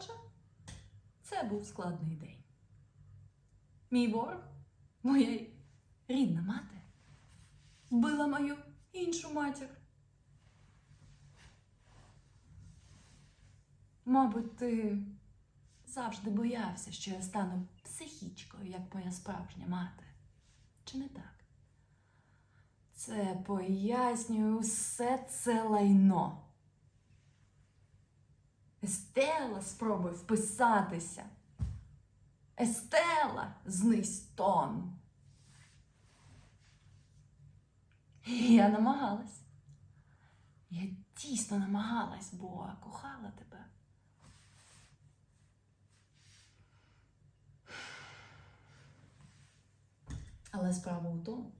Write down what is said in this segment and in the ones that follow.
Отже, це був складний день. Мій ворог, моя рідна мати, вбила мою іншу матір. Мабуть, ти завжди боявся, що я стану психічкою, як моя справжня мати. Чи не так? Це пояснює усе це лайно. Естела спробує вписатися. Естела знизь тон. І Я намагалась. Я дійсно намагалась, бо кохала тебе. Але справа у тому,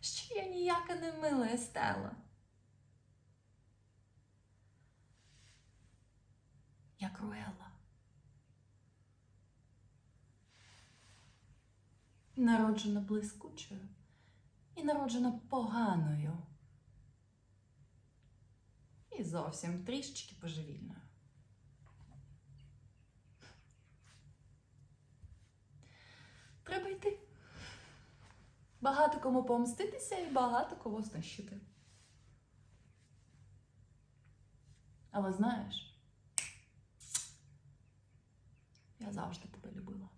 що я ніяка не мила Естела. Я Круелла. Народжена блискучою і народжена поганою. І зовсім трішечки божевільною. Треба йти. Багато кому помститися і багато кого знищити. Але знаєш, я завжди тебе любила.